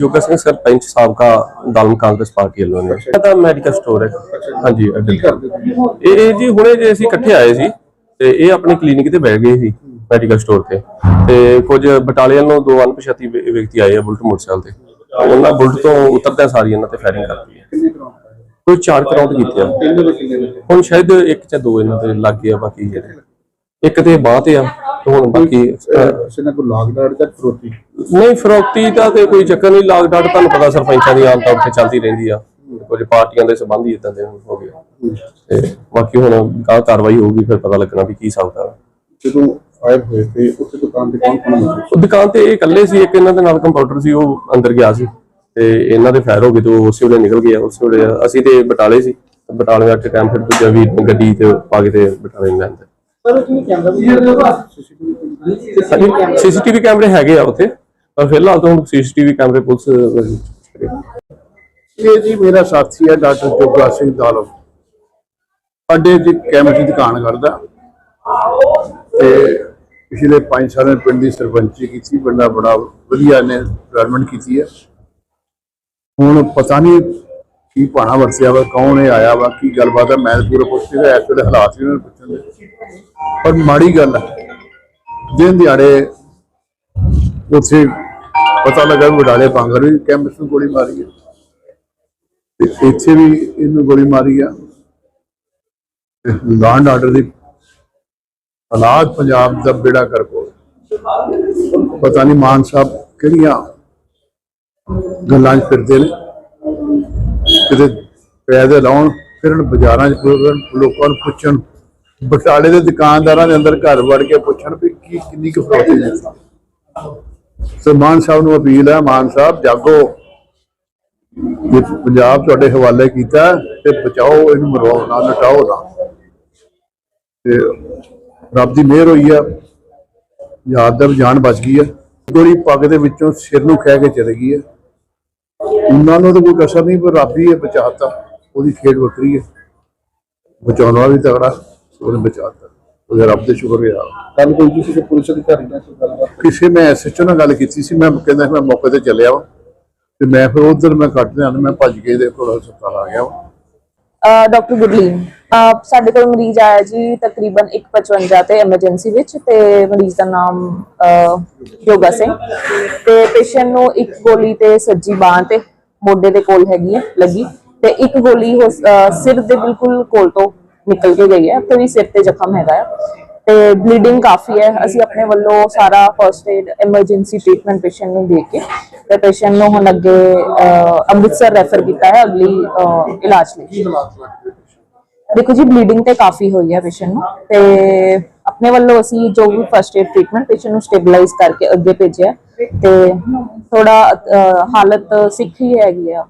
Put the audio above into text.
ਯੋਗਾ ਸਿੰਘ ਸਰਪੰਚ ਸਾਬਕਾ ਦਲਮ ਕਾਂਗਰਸ ਪਾਰਟੀ ਵੱਲੋਂ ਨੇ। ਇਹ ਤਾਂ ਮੈਡੀਕਲ ਸਟੋਰ ਹੈ। ਹਾਂਜੀ ਅੱਡੇ ਤੇ। ਇਹ ਇਹ ਜੀ ਹੁਣੇ ਜੇ ਅਸੀਂ ਇਕੱਠੇ ਆਏ ਸੀ ਤੇ ਇਹ ਆਪਣੀ ਕਲੀਨਿਕ ਤੇ ਬਹਿ ਗਏ ਸੀ ਮੈਡੀਕਲ ਸਟੋਰ ਤੇ। ਤੇ ਕੁਝ ਬਟਾਲੇ ਵੱਲੋਂ ਦੋ ਅਣਪਛਾਤੀ ਵਿ- ਵਿਅਕਤੀ ਆਏ ਆ ਬੁਲਟ ਮੋਟਰਸਾਈਕਲ ਤੇ। ਉਹਨਾਂ ਬੁਲਟ ਤੋਂ ਉਤਰਦਿਆਂ ਸਾਰੀ ਇਹਨਾਂ ਤੇ ਫਾਇਰਿੰਗ ਕਰਤੀ ਹੈ। ਕੋਈ ਚਾਰ ਕਰਾਉਂਟ ਕੀਤੇ ਆ। ਹੁਣ ਸ਼ਾਇਦ ਇੱਕ ਜਾਂ ਦੋ ਇਹਨਾਂ ਦੇ ਲੱਗ ਗਏ ਆ ਬਾਕੀ ਜਿਹੜੇ। ਇੱਕ ਤੇ ਬਾਹ ਤੇ ਆ ਤੇ ਹੁਣ ਬਾਕੀ ਸਿਨਾ ਕੋ ਲਾਗਡਾਰ ਦਾ ਫਰੋਤੀ? ਨਹੀਂ ਫਰੋਕਤੀ ਦਾ ਤੇ ਕੋਈ ਚੱਕਰ ਨਹੀਂ ਲਾਗ ਡਾਟ ਤੁਹਾਨੂੰ ਪਤਾ ਸਰਪੰਚਾਂ ਦੀ ਆਮ ਤੌਰ ਤੇ ਚੱਲਦੀ ਰਹਿੰਦੀ ਆ। ਕੁਝ ਪਾਰਟੀਆਂ ਦੇ ਸੰਬੰਧ ਹੀ ਇਦਾਂ ਦੇ ਹੋ ਗਏ ਤੇ ਬਾਕੀ ਹੁਣ ਕਾ ਕਾਰਵਾਈ ਹੋਊਗੀ ਫਿਰ ਪਤਾ ਲੱਗਣਾ ਵੀ ਕੀ ਹਿਸਾਬ ਦਾ ਜਦੋਂ ਫਾਇਰ ਹੋਏ ਤੇ ਉੱਥੇ ਦੁਕਾਨ ਤੇ ਕੌਣ ਕੌਣ ਉਹ ਦੁਕਾਨ ਤੇ ਇਹ ਇਕੱਲੇ ਸੀ ਇੱਕ ਇਹਨਾਂ ਦੇ ਨਾਲ ਕੰਪਿਊਟਰ ਸੀ ਉਹ ਅੰਦਰ ਗਿਆ ਸੀ। ਤੇ ਇਹਨਾਂ ਦੇ ਫਾਇਰ ਹੋ ਗਏ ਤੇ ਉਹ ਉਸੇ ਵੇਲੇ ਨਿਕਲ ਗਏ ਉਸੇ ਵੇਲੇ ਅਸੀਂ ਤੇ ਬਟਾਲੇ ਸੀ। ਬਟਾਲੇ ਆ ਕੇ ਟਾਈਮ ਫਿਰ ਦੂਜਾ ਵੀ ਗੱਡੀ ਤੇ ਪਾ ਕੇ ਤੇ ਬਟਾਲੇ ਨੂੰ ਲੈਂਦੇ ਸੀਸੀਟੀਵੀ ਕੈਮਰੇ ਹੈਗੇ ਆ ਉੱਥੇ ਪਰ ਫਿਲਹਾਲ ਤਾਂ ਹੁਣ ਸੀਸੀਟੀਵੀ ਕੈਮਰੇ ਪੁਲਿਸ ਇਹ ਜੀ ਮੇਰਾ ਸਾਥੀ ਹੈ ਡਾਕਟਰ ਜੋਗਾ ਸਿੰਘ ਦਾਲਮ ਅੱਡੇ ਦੀ ਕੈਮਰੇ ਦੀ ਦੁਕਾਨ ਕਰਦਾ। ਤੇ ਪਿਛਲੇ 5 ਸਾਲਾਂ ਪਿੰਡ ਦੀ ਸਰਪੰਚੀ ਕੀਤੀ ਬੰਦਾ ਬੜਾ ਵਧੀਆ ਨੇ ਡਿਵੈਲਪਮੈਂਟ ਕੀਤੀ ਹੈ ਹੁਣ ਪਤਾ ਨਹੀਂ ਕੀ ਪਾਣਾ ਵਰਸਿਆ ਵਾ, ਕੌਣ ਇਹ ਆਇਆ ਵਾ, ਕੀ ਗੱਲਬਾਤ ਹੈ ਮੈਂ ਤਾਂ ਪੂਰਾ ਪੁੱਛ ਰਿਹਾ ਇਸ ਵੇਲੇ ਹਾਲਾਤ ਵੀ ਉਹਨਾਂ ਨੂੰ ਪੁੱਛਣ ਦੇ। ਪਰ ਮਾੜੀ ਗੱਲ ਹੈ ਦਿਨ ਦਿਹਾੜੇ ਉੱਥੇ ਪਤਾ ਲੱਗਾ ਵਡਾਲੇ ਪਾਂਗਰ ਵੀ ਕੈਂਪਸ ਨੂੰ ਗੋਲੀ ਮਾਰੀ ਹੈ ਤੇ ਇੱਥੇ ਵੀ ਇਹਨੂੰ ਗੋਲੀ ਮਾਰੀ ਆ। ਲਾਂਡ ਆਰਡਰ ਦੀ ਹਾਲਾਤ ਪੰਜਾਬ ਦਾ ਬੇੜਾ ਕਰ ਕੋ ਪਤਾ ਨਹੀਂ ਮਾਨ ਸਾਹਿਬ ਕਿਹੜੀਆਂ ਗੱਲਾਂ 'ਚ ਫਿਰਦੇ ਨੇ। ਕਿਤੇ ਪੈਦੇ ਲਾਉਣ ਫਿਰਨ ਬਾਜ਼ਾਰਾਂ 'ਚ ਫਿਰਨ, ਲੋਕਾਂ ਨੂੰ ਪੁੱਛਣ। ਬਟਾਲੇ ਦੇ ਦੁਕਾਨਦਾਰਾਂ ਦੇ ਅੰਦਰ ਘਰ ਵੜ ਕੇ ਪੁੱਛਣ ਵੀ ਕੀ ਕਿੰਨੀ ਕੁ ਫਰੋਤੀ ਹੈ ਸੋ ਮਾਨ ਸਾਹਿਬ ਨੂੰ ਅਪੀਲ ਹੈ ਮਾਨ ਸਾਹਿਬ ਜਾਗੋ। ਜੇ ਪੰਜਾਬ ਤੁਹਾਡੇ ਹਵਾਲੇ ਕੀਤਾ ਤੇ ਬਚਾਓ ਇਹਨੂੰ ਮਰਵਾਓ ਨਾ ਲਟਾਓ ਨਾ। ਤੇ ਰੱਬ ਦੀ ਮਿਹਰ ਹੋਈ ਆ। ਯਾਦ ਦਾ ਜਾਨ ਬਚ ਗਈ ਆ। ਗੋਲੀ ਪੱਗ ਦੇ ਵਿੱਚੋਂ ਸਿਰ ਨੂੰ ਖਹਿ ਕੇ ਚਲੇ ਗਈ ਆ। ਉਹਨਾਂ ਨੂੰ ਤਾਂ ਕੋਈ ਕਸਰ ਨਹੀਂ ਪਰ ਰੱਬ ਹੀ ਇਹ ਬਚਾਤਾ। ਉਹਦੀ ਖੇਡ ਵੱਖਰੀ ਹੈ। ਬਚਾਉਣ ਵਾਲਾ ਵੀ ਤਗੜਾ ਉਹਨੇ ਬਚਾਤਾ। ਉਹਦੇ ਰੱਬ ਦੇ ਸ਼ੁਕਰ ਗਿਆ ਕੱਲ ਕੋਈ ਕਿਸੇ ਪੁਲਿਸ ਅਧਿਕਾਰੀ ਨਾਲ ਗੱਲਬਾਤ? ਕਿਸੇ ਮੈਂ ਐਸਐਚਓ ਨਾਲ ਗੱਲ ਕੀਤੀ ਸੀ ਮੈਂ ਕਹਿੰਦਾ ਮੈਂ ਮੌਕੇ ਤੇ ਚੱਲਿਆ ਵਾ। ਤੇ ਮੈਂ ਫਿਰ ਉਧਰ ਮੈਂ ਕੱਟ ਲਿਆ ਮੈਂ ਭੱਜ ਕੇ ਇਹਦੇ ਕੋਲ ਹਸਪਤਾਲ ਆ ਗਿਆ ਵਾ। ਡਾਕਟਰ ਗੁਰਲੀਨ ਸਾਡੇ ਕੋਲ ਮਰੀਜ਼ ਆਇਆ ਜੀ ਤਕਰੀਬਨ 155 ਤੇ ਐਮਰਜੈਂਸੀ ਵਿੱਚ ਤੇ ਮਰੀਜ਼ ਦਾ ਨਾਮ ਯੋਗਾ ਸਿੰਘ। ਤੇ ਪੇਸ਼ੈਂਟ ਨੂੰ ਇੱਕ ਗੋਲੀ ਤੇ ਸੱਜੀ ਬਾਹ ਤੇ ਮੋਢੇ ਦੇ ਕੋਲ ਹੈਗੀ ਹੈ ਲੱਗੀ ਤੇ ਇੱਕ ਗੋਲੀ ਸਿਰ ਦੇ ਬਿਲਕੁਲ ਕੋਲ ਤੋਂ ਨਿਕਲ ਕੇ ਗਈ ਹੈ ਤੇ ਵੀ ਸਿਰ ਤੇ ਜ਼ਖਮ ਹੈਗਾ ਹੈ। ਤੇ ਬਲੀਡਿੰਗ ਕਾਫੀ ਹੈ ਅਸੀਂ ਆਪਣੇ ਵੱਲੋਂ ਸਾਰਾ first aid emergency treatment patient ਨੂੰ ਦੇ ਕੇ ਤੇ ਪੇਸ਼ੈਂਟ ਨੂੰ ਹੁਣ ਅੱਗੇ ਅੰਮ੍ਰਿਤਸਰ ਰੈਫਰ ਕੀਤਾ ਹੈ ਅਗਲੀ ਇਲਾਜ ਲਈ। ਦੇਖੋ ਜੀ ਬਲੀਡਿੰਗ ਤੇ ਕਾਫੀ ਹੋਈ ਹੈ ਪੇਸ਼ੈਂਟ ਨੂੰ ਤੇ ਆਪਣੇ ਵੱਲੋਂ ਅਸੀਂ ਜੋ ਵੀ ਫਰਸਟ ਏਡ ਟ੍ਰੀਟਮੈਂਟ ਪੇਸ਼ੈਂਟ ਨੂੰ ਸਟੇਬਲਾਈਜ਼ ਕਰਕੇ ਅੱਗੇ ਭੇਜਿਆ ਤੇ ਥੋੜਾ ਹਾਲਤ ਸਿੱਖ ਹੀ ਹੈਗੀ ਆ।